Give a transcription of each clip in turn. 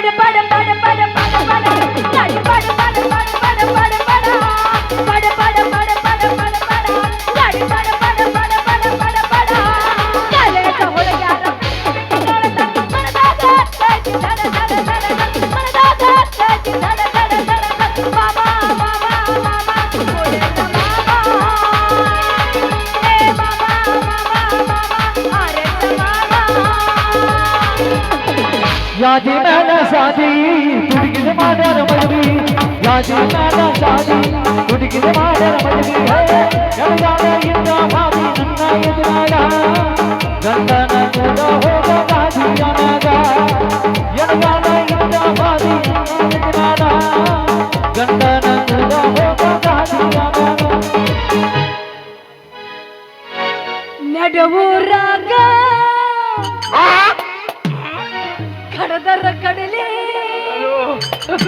para, para. यादी मैंने शादी टुटकी से माडर मजबी। यादी मैंने शादी टुटकी से माडर मजबी। है जब जाने इंदा भाभी नन्ना ये दिलाया नन्ना ना चला होगा काजी जाना का यार जाने भाभी नन्ना ये दिलाया गंदा ना चला होगा ಕಡದರ ಕಡಲೆ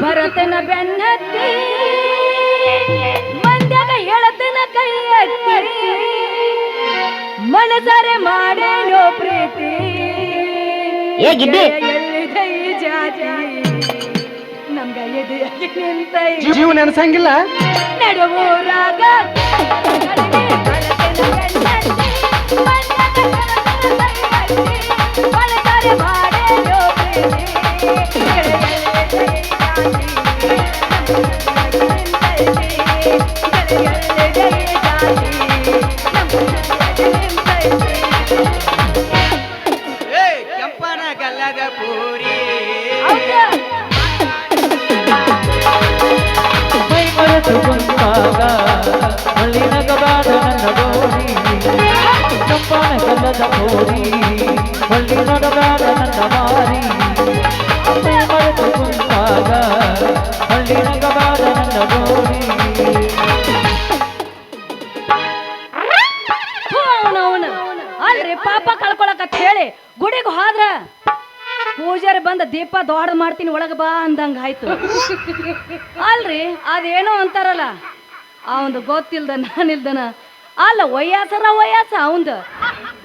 ಭರತನ ಬೆನ್ನತ್ತಿ ಮಂದ್ಯಾಗ ಹೇಳತನ ಕೈ ಎತ್ತಿ ಮನಸರೆ ಮಾಡೇನೋ ಪ್ರೀತಿ? ಎಲ್ಲಿದೆ ಈ ಜಾತಿ? ನಮ್ಗ ಎದೆಯಾಗಿ ನಿಂತೈತಿ ಜೀವ ನೆನಸಂಗಿಲ್ಲ? ನಡುವೂರಾಗ ಕಡಲೆ ಭರತನ ಬೆನ್ನತ್ತಿ ಗಬಾದ ನನ್ನ ಮಾರಿ ಗೋರಿ ಅಲ್ರಿ, ಪಾಪ ಕಳ್ಕೊಳಕತ್ ಹೇಳಿ ಗುಡಿಗೆ ಹೋದ್ರ ಪೂಜಾರಿ ಬಂದ ದೀಪ ದೊಡ್ಡ ಮಾಡ್ತೀನಿ, ಒಳಗೆ ಬಾ ಅಂದಂಗ ಆಯ್ತು. ಅಲ್ರಿ, ಅದೇನೋ ಅಂತಾರಲ್ಲ ಅವಂದು ಗೊತ್ತಿಲ್ದ ನಾನಿಲ್ದನ. ಅಲ್ಲ ವಯಸ್ಸರ ವಯಸ್ಸ ಅವಂದು.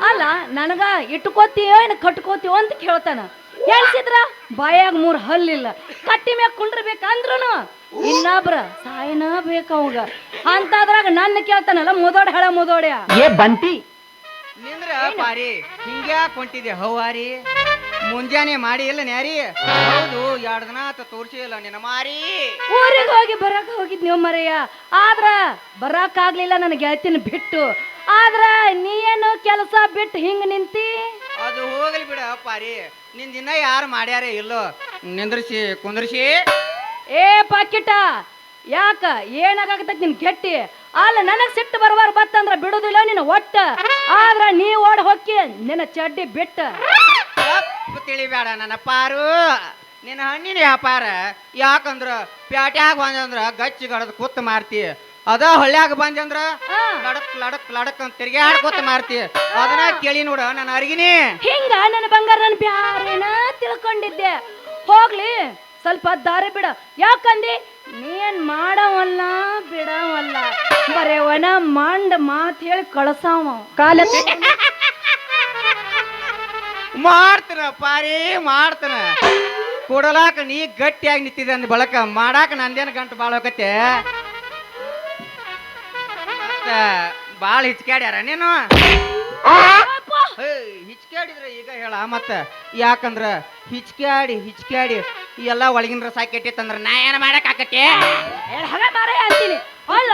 ಅಲ್ಲ ನನಗ ಇಟ್ಕೋತೀಯೋ ಏನು ಕಟ್ಕೋತೀಯೋ ಅಂತ ಕೇಳ್ತಾನ. ಹೇಳ್ಸಿದ್ರ ಬಾಯಾಗ ಮೂರು ಹಲ್ಲಿಲ್ಲ. ಕಟ್ಟಿ ಮ್ಯಾಗ ಕುಂಡ್ರಬೇಕಂದ್ರೂ ಇನ್ನೊಬ್ರ ಸಾಯನ ಬೇಕು ಅವಾಗ. ಅಂತಾದ್ರಾಗ ನನ್ನ ಕೇಳ್ತಾನಲ್ಲ ಮುದೋಡ ಹೇಳ ಮುದೋಡ್ಯ? ಏ ಬಂತಿ. ನಿಂದ್ರ ಪಾರಿ? ಹಿಂಗ್ಯಾಕ್ ಹೊಂಟಿದೆ ಹೌವಾರಿ ಮುಂಜಾನೆ ಮಾಡಿ ಇಲ್ಲ ನ್ಯಾರಿ? ಹೌದು ಎರಡು ದಿನ ಆತ ತೋರ್ಸಿ ಇಲ್ಲ ನಿನ್ನ ಮಾರಿ. ಊರಿಗೆ ಹೋಗಿ ಬರಕ್ ಹೋಗಿದ್ ನೀವು ಮರೆಯ ಆದ್ರ ಬರಕ್ ಆಗ್ಲಿಲ್ಲ ನನ್ನ ಗೆಳತಿನ ಬಿಟ್ಟು. ಆದ್ರ ನೀನು ಕೆಲಸ ಬಿಟ್ಟು ಹಿಂಗ್ ನಿಂತಿ? ಅದು ಹೋಗ್ಲಿ ಬಿಡ ಪಾರಿ ನಿನ್ ದಿನ ಯಾರು ಮಾಡ್ಯಾರ ಇಲ್ಲೋ. ನಿಂದ್ರಿಸಿ ಕುಂದ್ರಿಸಿ. ಏ ಪಾಕಿಟ. ಯಾಕ? ಏನಾಗತ್ತ ನಿನ್ ಗೆಟ್ಟಿ? ಅಲ್ಲ ನನಗ್ ಸಿಟ್ಟು ಬರುವಾರ ಬತ್ತಂದ್ರ ಬಿಡುದಿಲ್ಲ ನಿನ್ನ ಒಟ್ಟ. ಆದ್ರ ನೀ ಓಡ್ ಹೊಕ್ಕಿ ನಿನ್ನ ಚಡ್ಡಿ ಬಿಟ್ಟ. ತಿಳಿಬೇಡ ನನ್ನ ಪಾರು ನಿನ್ನ ಹಣ್ಣಿನ ವ್ಯಾಪಾರ ಯಾಕಂದ್ರ ಪ್ಯಾಟ್ಯಾಗ ಬಂದಂದ್ರ ಗಚ್ಚಿ ಗಡದ್ ಕೂತ್ ಮಾರ್ತಿ. ಅದ ಹೊಳ್ಯಾಗ ಬಂದಂದ್ರ. ಲಡಕ್ ಲಡಕ್ ಲಡಕ್ ಅಂತ ತಿರ್ಗ್ಯಾಡ್ ಕೂತ್ ಮಾರ್ತಿ. ಅದನ್ನ ಕೇಳಿ ನೋಡ ನನ್ನ ಅರ್ಗಿನಿ. ಹಿಂಗ ನನ್ನ ಬಂಗಾರ ನನ್ನ ಬ್ಯಾರೇನ ತಿಳ್ಕೊಂಡಿದ್ದೆ. ಹೋಗ್ಲಿ ಸ್ವಲ್ಪ ದಾರಿ ಬಿಡ. ಯಾಕಂದಿ? ನೀನ್ ಮಾಡವಲ್ಲ ಬಿಡವಲ್ಲ. ಬರೇವನ ಮಂಡ್ ಮಾತ್ ಹೇಳಿ ಕಳಸಾವ. ಕಾಲ ಮಾಡ್ತನ ಪಾರಿ ಮಾಡ್ತನ. ಕೊಡಲಾಕ ನೀ ಗಟ್ಟಿಯಾಗಿ ನಿಂತಿದೆ ಅಂದ ಬಳಕ, ಮಾಡಾಕ ನಂದೇನು ಗಂಟು ಭಾಳ ಹೋಗತ್ತೆ? ಭಾಳ ಹಿಚ್ಕ್ಯಾಡ್ಯಾರ ನೀನು? ಹಿಚ್ಕ್ಯಾಡಿದ್ರೆ ಈಗ ಹೇಳ, ಮತ್ತ ಯಾಕಂದ್ರ ಹಿಚ್ಕ್ಯಾಡಿ ಹಿಚ್ಕ್ಯಾಡಿ ಎಲ್ಲ ಒಳಗಿನ ರಸ ಕೆಟ್ಟಿತ್ತಂದ್ರ ನಾ ಏನ ಮಾಡಕ್ ಆಕತ್ತೆ? ಅಲ್ಲ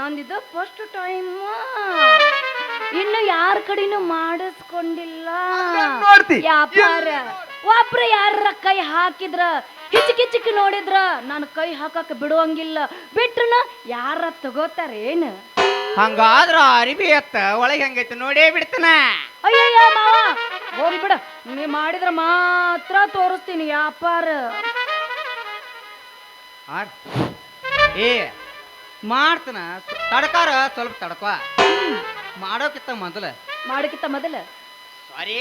ನಂದಿದು ಫಸ್ಟ್ ಟೈಮ್ ಇನ್ನು ಯಾರ ಕಡೆನೂ ಮಾಡಿಸ್ಕೊಂಡಿಲ್ಲ. ನೋಡ್ತಿ. ವ್ಯಾಪಾರ. ಒಬ್ರು ಯಾರ ಕೈ ಹಾಕಿದ್ರ ಹಿಚ್ಕಿಚ್ಚಿಕ್ ನೋಡಿದ್ರ ನಾನು ಕೈ ಹಾಕಕ್ ಬಿಡುವಂಗಿಲ್ಲ. ಬಿಟ್ರನ ಯಾರ ತಗೋತಾರೇನು ಹಂಗಾದ್ರ ಅರಿಬಿ ಎತ್ತ ಒಳಗೆ ಹಂಗೈತಿ ನೋಡೇ ಬಿಡ್ತನ. ಅಯ್ಯಯ್ಯ ಮಾವ ಹೋಗಿ ಬಿಡ. ನೀ ಮಾಡಿದ್ರ ಮಾತ್ರ ತೋರಿಸ್ತೀನಿ ವ್ಯಾಪಾರ. ಏ ಮಾಡ್ತನ. ತಡಕಾರ ಸ್ವಲ್ಪ ತಡ್ಕೊ. ಮಾಡೋಕಿತ್ತ ಮೊದಲ. ಮಾಡೋಕಿತ್ತ ಮೊದಲ? ಸಾರಿ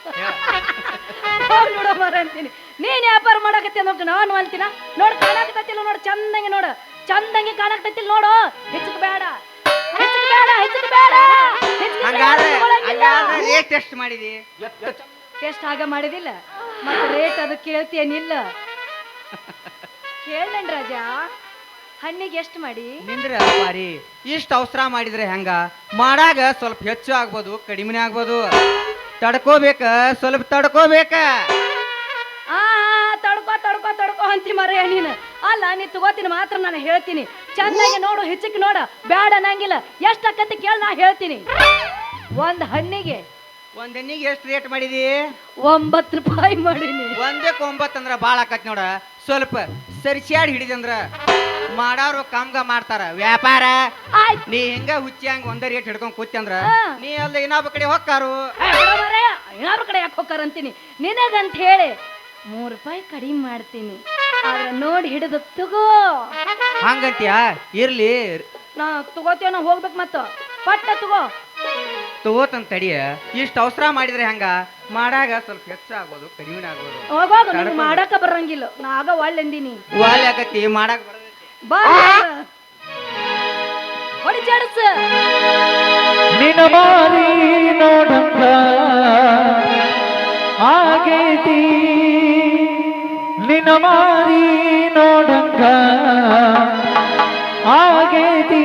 ಹೋಗ್ ನೋಡ ಮರ ಅಂತೀನಿ. ನೀನ್ ವ್ಯಾಪಾರ ಮಾಡಕತ್ತಿ ನೋಡ್ ನಾನು ಅಂತೀನ? ನೋಡ್ ಕಾಣಾಕತ್ತಿಲ್ಲ ನೋಡ್ ಚಂದಂಗೆ ನೋಡು. ಚಂದಂಗೆ ಕಾಣಕತ್ತಿಲ್ಲ ನೋಡು. ಹೆಚ್ಚಕ್ ಬೇಡ. ಹೆಚ್ಚಕ್ ಬೇಡ ಹೆಚ್ಚಕ್ ಬೇಡ. ಹೆಚ್ಚಿಗೆ ಹಂಗಾದ್ರೆ ಕೊಡಂಗಿಲ್ಲ. ಹಂಗಾದ್ರೆ ರೇಟ್ ಎಷ್ಟು ಮಾಡಿದಿ? ಟೆಸ್ಟ್ ಆಗ ಮಾಡಿದಿಲ್ಲ? ಮತ್ತೆ ರೇಟ್ ಅದು ಕೇಳ್ತೇನಿಲ್ಲ. ಕೇಳೇನ್ ರಾಜ? ಹಣ್ಣಿಗೆ ಎಷ್ಟು ಮಾಡಿ? ನಿಂದ್ರ ಮಾರಿ ಇಷ್ಟು ಅವಸರ ಮಾಡಿದ್ರೆ ಹೆಂಗ? ಮಾಡಾಗ ಸ್ವಲ್ಪ ಹೆಚ್ಚು ಆಗ್ಬೋದು ಕಡಿಮೆನೇ ಆಗ್ಬೋದು. ತಡ್ಕೋಬೇಕ ಸ್ವಲ್ಪ ತಡ್ಕೋಬೇಕ. ಆ ತಡ್ಕೋ ತಡ್ಕೋ ತಡ್ಕೋ ಅಂತಿ ಮರ ನೀನು. ಅಲ್ಲ ನೀ ತಗೋತೀನಿ ಮಾತ್ರ ನಾನು ಹೇಳ್ತೀನಿ. ಚೆನ್ನಾಗಿ ನೋಡು ಹೆಚ್ಚಕ್ಕೆ ನೋಡ. ಬ್ಯಾಡ ನಂಗಿಲ್ಲ ಎಷ್ಟು ಅಕ್ಕಂತ ಕೇಳಿ ನಾ ಹೇಳ್ತೀನಿ. ಒಂದ್ ಹಣ್ಣಿಗೆ ಒಂದ್ ಹಣ್ಣಿಗೆ ಎಷ್ಟು ರೇಟ್ ಮಾಡಿದಿ? ಒಂಬತ್ತು ರೂಪಾಯಿ ಮಾಡೀನಿ. ಒಂದಕ್ಕೆ ಒಂಬತ್ತು ಅಂದ್ರ ಭಾಳ ಆಕತ್ ನೋಡ. ಸ್ವಲ್ಪ ಸರಿಸ್ಯಾಡ್ ಹಿಡಿದಂದ್ರ. ಮಾಡಾರು ಕಮ್ಗ ಮಾಡ್ತಾರ. ವ್ಯಾಪಾರ ಆಯ್ತು. ನೀ ಹಿಂಗ ಹುಚ್ಚಿ ಹಂಗ ಒಂದೇ ರೇಟ್ ಹಿಡ್ಕೊಂಡ್ ಕೂತಿ ಅಂದ್ರ ನೀ ಅಲ್ಲ ಇನ್ನೊಬ್ಬ ಕಡೆ ಹೊಕ್ಕಾರು. ಇನ್ನೊಬ್ರ ಕಡೆ ಯಾಕೆ ಹೋಗಾರ ಅಂತೀನಿ? ನಿನಗಂತ ಹೇಳಿ ಮೂರು ರೂಪಾಯಿ ಕಡಿಮೆ ಮಾಡ್ತೀನಿ. ಆದ್ರೆ ನೋಡಿ ಹಿಡಿದು ತಗೋ. ಹಂಗಂತ್ಯಾ? ಇರ್ಲಿ. ನಾ ತಗೋತೀವ ನಾ ಹೋಗ್ಬೇಕು ಮತ್ತ. ಪಟ್ಟ ತಗೋ. ತಗೋತಂತ ತಡಿಯ. ಇಷ್ಟ ಅವಸರ ಮಾಡಿದ್ರೆ ಹಂಗ? ಮಾಡಾಗ ಸ್ವಲ್ಪ ಹೆಚ್ಚು ಆಗ್ಬೋದು ಕಡಿಮೆ ಆಗ್ಬೋದು. ಹೋಗೋಗ ನಿಂಗೆ ತಡ್ಕೊ. ಮಾಡಾಕ ಬರಂಗಿಲ್ಲ. ನಾ ಆಗ ಒಳ್ಳೆ ಅಂದಿನಿ ವಾಲ್ ಆಗತ್ತಿ ಮಾಡಾಕ ಬರೋದೈತಿ ಬಾ ಹೊಡಿ ಜಾಡಸ ನಿನ ಮಾರಿ ನೋಡಂಗ. ಆಗೈತಿ ನಿನ ಮಾರಿ ನೋಡಂಗ. ಆಗೈತಿ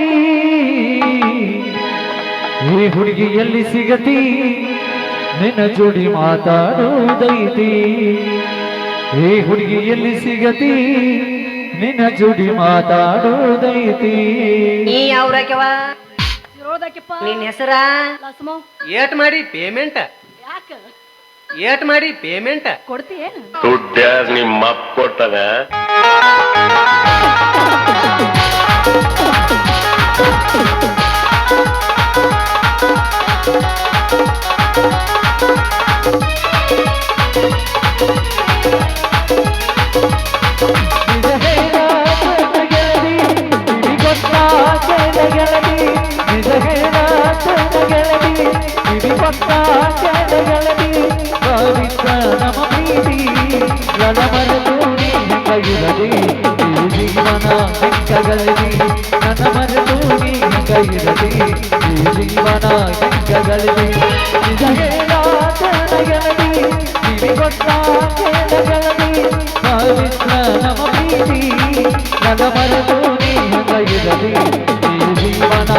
ಈ ಹುಡುಗಿ ಎಲ್ಲಿ ಸಿಗತಿ? ನಿನ್ನ ಜೋಡಿ ಮಾತಾಡೋದೈತಿ ಈ ಹುಡುಗಿ ಎಲ್ಲಿ ಸಿಗತಿ? ನಿನ್ನ ಜುಡಿ ಮಾತಾಡೋದೈತಿ. ನೀ ಯಾವ್ರಕ್ಯವ ಇರೋದಕ್ಕೆಪ್ಪ. ನಿನ್ನ ಹೆಸರ? ಲಸ್ಮೋ. ಏಟ್ ಮಾಡಿ ಪೇಮೆಂಟ್ ಯಾಕ? ಏಟ್ ಮಾಡಿ ಪೇಮೆಂಟ್ ಕೊಡ್ತೀಯ ದುಡ್ಡ್ಯಾರ್ ನಿಮ್ಮ ಅಪ್ಪ ನನ್ನ ಮರೆತು ನೀ ಹೆಂಗಾಗಿರಲಿ? ಈ ಜೀವನ ಗೆಳತಿ. ಪವಿತ್ರ ನಮ್ಮ ಪ್ರೀತಿ ನನ್ನ ಮರೆತು ನೀ ಹೆಂಗೈರಲಿ ಈ ಜೀವನ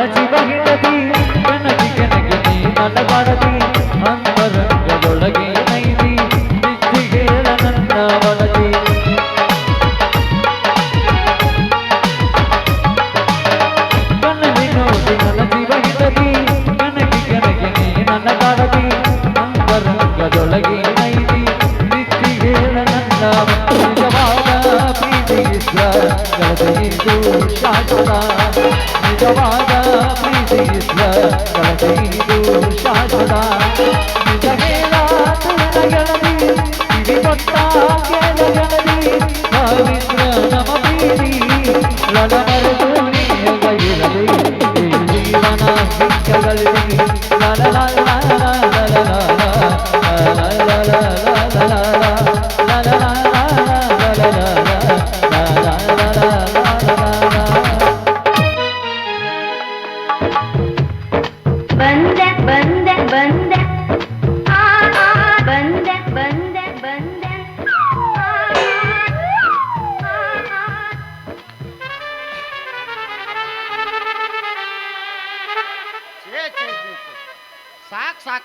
Let's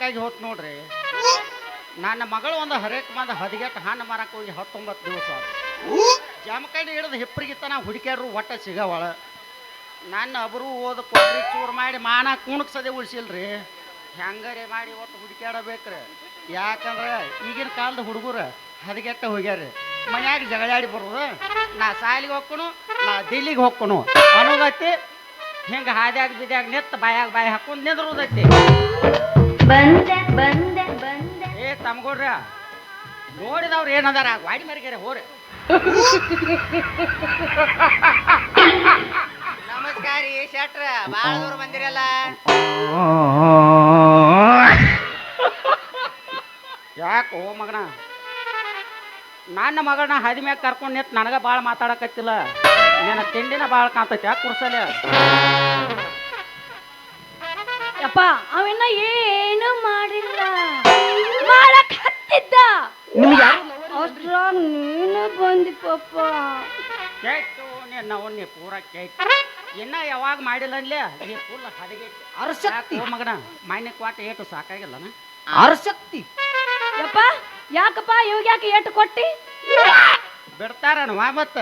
ಸಾಕಾಗಿ ಹೋತ್ ನೋಡ್ರಿ. ನನ್ನ ಮಗಳು ಒಂದು ಹರೇಕ್ ಮಂದ ಹದಿಗೆಟ್ಟು ಹಣ್ಣು ಮಾರಕ್ಕೆ ಹೋಗಿ ಹತ್ತೊಂಬತ್ತು ದಿವಸ ಜಮಕಂಡಿ ಹಿಡಿದು ಹಿಪ್ಪರಿಗಿತ್ತ ನಾವು ಹುಡುಕ್ಯಾರು ಒಟ್ಟ ಸಿಗವಳ. ನನ್ನ ಅಬ್ರು ಓದ ಕೊಡ್ರಿ, ಚೂರು ಮಾಡಿ ಮಾನ ಕುಣಕ್ಸದೆ ಉಳಿಸಿಲ್ರಿ. ಹೆಂಗರೆ ಮಾಡಿ ಒಟ್ಟು ಹುಡುಕ್ಯಾಡಬೇಕ್ರಿ. ಯಾಕಂದ್ರೆ ಈಗಿನ ಕಾಲದ ಹುಡುಗರು ಹದಗೆಟ್ಟ ಹೋಗ್ಯಾರ ಮನ್ಯಾಗ ಜಗಳಾಡಿ ಬರೋದು. ನಾ ಸಾಲಿಗೆ ಹೋಗ್ಕೊನು ನಾ ದಿಲ್ಲಿಗೆ ಹೋಗ್ಕೊನು ಅನ್ನೋದೈತಿ. ಹಿಂಗೆ ಹಾದ್ಯಾಗ ಬಿದ್ಯಾಗ ನೆತ್ತ ಬಾಯಾಗ ಬಾಯಿ ಹಾಕೊಂಡು ನಿಂದ್ರೋದೈತಿ. ಬಂದೆ ಬಂದೆ ಬಂದೆ. ಏ, ತಮ್ಗೋಡ್ರ, ನೋಡಿದವ್ರು ಏನದಾರ ವಾಡಿ ಮರಿಗೆರೆ, ಹೋರಿ. ನಮಸ್ಕಾರ ರೀ, ಶೆಟ್ರ. ಭಾಳ ದೂರ ಬಂದಿರಲ್ಲ. ಓ ಮಗನ? ನನ್ನ ಮಗಳನ್ನ ಹದಿ ಮ್ಯಾಗ ಕರ್ಕೊಂಡು ನಿಂತು ನನಗ ಭಾಳ ಮಾತಾಡಕತ್ತಿಲ್ಲ. ನಿನ್ನ ತಿಂಡಿನ ಭಾಳ ಕಾಣ್ತೈತಿ, ಯಾಕೆ ಕುರ್ಸಲ್ಲ ಯಪ್ಪ ಅವನ್ನ ಏನು ಮಾಡಿಲ್ಲ. ಮಾಡಕ್ ಹತ್ತಿದ್ದ. ಅಷ್ಟ್ರಾಗ ನೀನು ಬಂದಿ ಪಪ್ಪ ಕೇಳ್ತು ನಿನ್ನ ಅವನ್ನೇ ಪೂರ ಕೇಳ್ತು. ಇನ್ನ ಯಾವಾಗ ಮಾಡಿಲ್ಲ ಅನ್ಲೇ? ನೀ ಫುಲ್ ಹದಗೆ ಅರಸಕ್ತಿ ಮಗನ ಮಾನ್ಯ ಕ್ವಾಟ ಏಟು ಸಾಕಾಗಿಲ್ಲನ? ಅರಸಕ್ತಿ ಯಪ್ಪ ಯಾಕಪ್ಪ ಇವಾಗ ಯಾಕೆ ಏಟು ಕೊಟ್ಟಿ? ಬಿಡ್ತಾರನ್ವ ಮತ್ತ?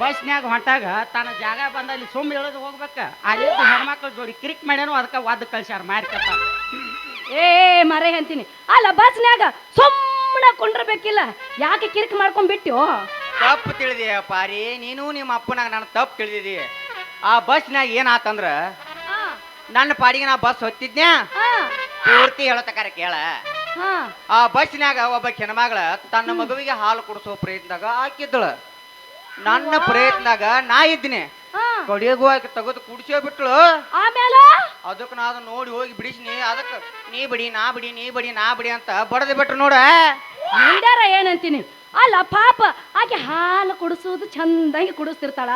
ಬಸ್ನ್ಯಾಗ ಹೊಂಟಾಗ ತನ್ನ ಜಾಗ ಬಂದಲ್ಲಿ ಸುಮ್ಮ ಹೇಳೋದು ಹೋಗ್ಬೇಕ. ಅಲ್ಲಿ ಹೆಣ್ಮಕ್ಳು ಜೋಡಿ ಕ್ರಿಕ್ ಮಾಡ್ಯಾನು ಅದಕ್ಕೆ ವಾದ ಕಳ್ಸ್ಯಾರ ಮಾರ್ಕಪ್ಪ ಏ ಮರೆ ಅಂತೀನಿ. ಅಲ್ಲ ಬಸ್ನ್ಯಾಗ ಸುಮ್ಮನೆ ಕೊಂಡಿರ್ಬೇಕಿಲ್ಲ. ಯಾಕೆ ಕಿರಿಕ್ ಮಾಡ್ಕೊಂಡ್ಬಿಟ್ಟು ತಪ್ಪು ತಿಳಿದಿ ಪಾರಿ? ನೀನು ನಿಮ್ಮ ಅಪ್ಪನಾಗ ನಾನು ತಪ್ಪು ತಿಳಿದಿದಿ. ಆ ಬಸ್ನ್ಯಾಗ ಏನಾತಂದ್ರ ನನ್ನ ಪಾಡಿಗೆ ನಾ ಬಸ್ ಹೊತ್ತಿದ್ನ್ಯಾ? ಪೂರ್ತಿ ಹೇಳತಕಾರ ಕೇಳ. ಆ ಬಸ್ನ್ಯಾಗ ಒಬ್ಬ ಹೆಣ್ಮಗಳ ತನ್ನ ಮಗುವಿಗೆ ಹಾಲು ಕುಡಿಸೋ ಪ್ರಯತ್ನದಾಗ ಹಾಕಿದ್ದಳು ನನ್ನ ಪ್ರಯತ್ನಾಗ ನಾ ಇದ್ದೀನಿ. ಕಡಿಯೋಗು ಆಕಿ ತೆಗೆದು ಕುಡಿಸೇ ಬಿಟ್ಳು. ಆಮೇಲೆ ಅದಕ್ಕೆ ನಾ ಅದನ್ನ ನೋಡಿ ಹೋಗಿ ಬಿಡಿಸಿನಿ. ಅದಕ್ಕೆ ನೀ ಬಿಡಿ ನಾ ಬಿಡಿ ನೀ ಬಿಡಿ ನಾ ಬಿಡಿ ಅಂತ ಬಡದು ಬಿಟ್ರು ನೋಡ. ಮುಂದಾರ ಏನಂತೀನಿ? ಅಲ್ಲ ಪಾಪ ಆಕೆ ಹಾಲು ಕುಡಿಸೋದು ಚಂದಾಗಿ ಕುಡಿಸ್ತಿರ್ತಾಳ.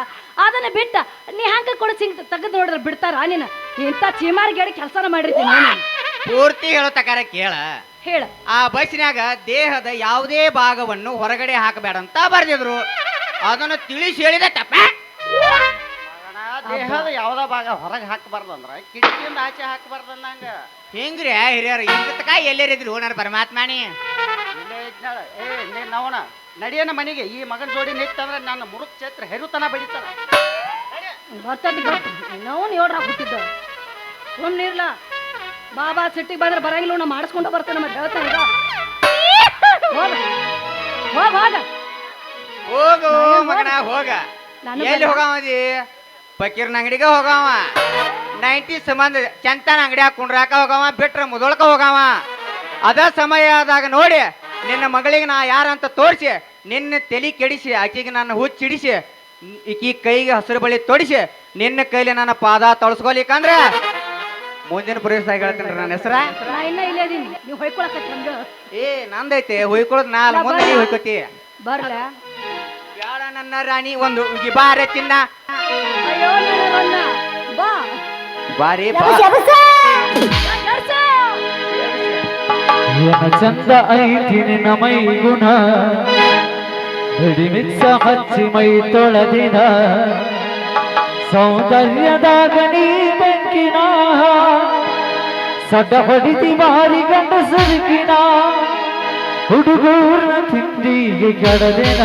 ಅದನ್ನ ಬಿಟ್ಟ ನೀ ಹಂಗ ಕುಡಿಸಿ ತೆಗೆದು ನೋಡಿದ್ರೆ ಬಿಡ್ತಾರ ನೀನು? ಇಂಥ ಚೀಮಾರಿ ಗೇಡಿ ಕೆಲಸನ ಮಾಡಿರ್ತೀನಿ ನಾನು? ಪೂರ್ತಿ ಹೇಳತಕಾರ ಕೇಳ. ಹೇಳ. ಆ ಬಸ್ನ್ಯಾಗ ದೇಹದ ಯಾವುದೇ ಭಾಗವನ್ನು ಹೊರಗಡೆ ಹಾಕಬೇಡ ಅಂತ ಬರ್ದಿದ್ರು. ಅದನ್ನು ತಿಳಿಸಿ ಹೇಳಿದ ತಪ್ಪ. ದೇಹದ ಯಾವ್ದ ಭಾಗ ಹೊರಗೆ ಹಾಕಬಾರ್ದು ಅಂದ್ರ ಕಿಟಕಿಯಿಂದ ಆಚೆ ಹಾಕಬಾರ್ದು ಅಂದಂಗ ಹೆಂಗ್ರಿ ಹಿರಿಯರು ಇಂಗತಕ ಎಲ್ಲೇರಿದ್ರು ನನ್ನ ಪರಮಾತ್ಮಾನಿ? ಏ ನೀನ್ ಅವನ. ನಡಿಯನ ಮನೆಗೆ ಈ ಮಗನ ಜೋಡಿ ನಿಂತಂದ್ರೆ ನನ್ನ ಮುರುಕ್ ಚೈತ್ರ ಹೆರುತನ ಬಡಿತಾನ ಬರ್ತೈತಿ ಗೊತ್ತು ನಾವು ಏಳ್ರಾಗ ಹುಟ್ಟಿದ್ದ. ಸುಮ್ಮನೆ ಇರ್ಲ. ಬಾಬಾ ಸಿಟ್ಟಿಗೆ ಬಂದ್ರೆ ಬರಂಗಿಲ್ಲ ನಾ ಮಾಡಿಸ್ಕೊಂಡು ಬರ್ತಾನೆ ಮತ್ತೆ ಹೇಳ್ತಾನೆ. ಹೋಗ ಹೋಗ. ಹೋಗ ಮಗನ ಹೋಗ. ನಾನು ಎಲ್ಲಿ ಹೋಗಾವದಿ ಫಕೀರ್ನ ಅಂಗಡಿಗೆ ಹೋಗವ. ನೈಂಟಿ ಸಂಬಂಧ ಚಂತನ ಅಂಗಡಿ ಕುಂಡ್ರಾಕ ಹೋಗವ ಬಿಟ್ರ ಮುದೊಳಕ ಹೋಗವ. ಅದ ಸಮಯ ಆದಾಗ ನೋಡಿ ನಿನ್ನ ಮಗಳಿಗೆ ನಾ ಯಾರಂತ ತೋರಿಸಿ ನಿನ್ನ ತಲೆ ಕೆಡಿಸಿ ಆಕೆಗೆ ನನ್ನ ಹುಚ್ಚಿಡಿಸಿ ಈಕಿ ಕೈಗೆ ಹಸಿರು ಬಳಿ ತೊಡಿಸಿ ನಿನ್ನ ಕೈಲಿ ನನ್ನ ಪಾದ ತೊಳಸ್ಕೊಲಿಕ್ಕಂದ್ರೆ ಮುಂದಿನ ಪುರುಷ ಹೇಳ್ತೀನಿ ನನ್ನ ಹೆಸರ. ಏ ನಂದೈತೆ ಹೊಯ್ಕೊಳ್ಳೋದು ನಾ ಮುಂದೆ ಹೊಯ್ಕೋತಿ. ಬರ್ಲ? ನನ್ನ ರಾಣಿ ಒಂದು ಉಗಿ ಬಾರೆ ತಿನ್ನ. ಅಯ್ಯೋ ನನಗನ್ನ ಬಾ. ಬಾರಿ. ಚಂದ ಐತಿ ನಿನ್ನ ಮೈ ಗುಣ ಹಿಡಿಮಿಚ್ಚ ಹಚ್ಚಿ ಮೈ ತೊಳೆದಿನ ಸೌಂದರ್ಯದಾಗ ನೀ ಬೆಂಕಿನ ಸಡ್ಡ ಹೊಡಿತಿ ಬಾರಿ ಗಂಡ ಸುರುಕಿನ. ಹುಡುಗೂರ ತಿಂಡಿಗೆ ಕೆಡದಿನ.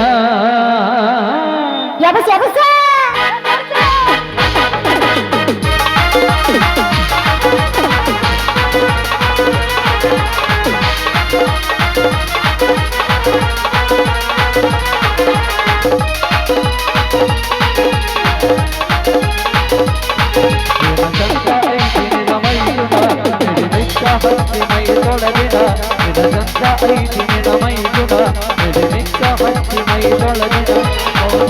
எபஸ் எபஸ் ಐತಿ ನಮೈ ಗುಣ ಮೈ ತೊಳಗಿದ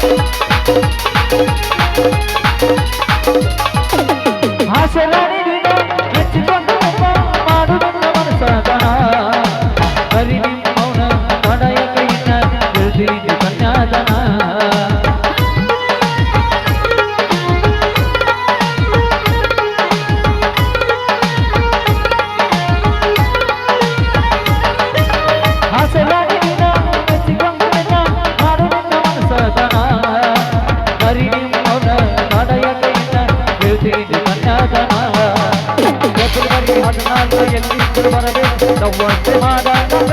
Música ಹದಿನಾಲ್ಕು ಎಲ್ಲಿದ್ದರು ಬರಬೇಕು ನವ್ವತ್ತು ಮಾದಾಟದ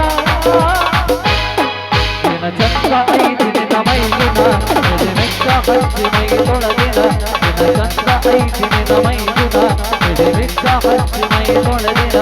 ನಿನ ಚಂದ ಐದಿನ ಮೈದಿನ ಮೆಚ್ಚ ಹಚ್ಚಿ ಮೈ ತೊಳೆದಿನ ನಿನ ಚಂದ ಮೈ ತೊಳೆದಿನ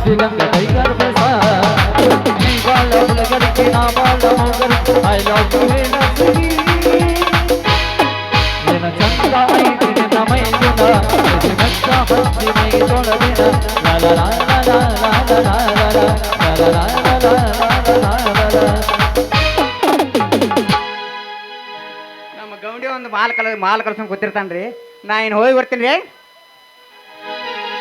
ದಾಸ ಬುದ್ಧಿದಂಗ ಟೈಗರ್ ಬೇಸ ನೀ ಬಾಳ ಹುಡುಗರಿಗೆ ನಾ ಬಾಳ ಹೋಗರು ಐ ಲವ್ ಯು ಏನಸಿರಿ ನಿನ ಚಂದ ಐತಿ ನಿನ್ನ ಮೈ ಗುಣ ಇದು ಮೆಚ್ಚ ಹಚ್ಚಿ ಮೈ ತೊಳೆದಿನ ಲ ಲ ಲ ಲ ಲ ಲ ಲ ಲ ಲ ಲ ಲ ಲ ಲ ಲ ಲ ಲ ಲ. ನಮ್ಮ ಗೌಂಡಿ ಒಂದು ಮಾಲ್ ಕಲ ಮಾಲ್ ಕಳ್ಸ್ಕೊಂಡ್ ಕೂತಿರ್ತಾನ್ರಿ ನಾ ಇನ್ನು ಹೋಗಿ ಬರ್ತೀನಿ ರೀ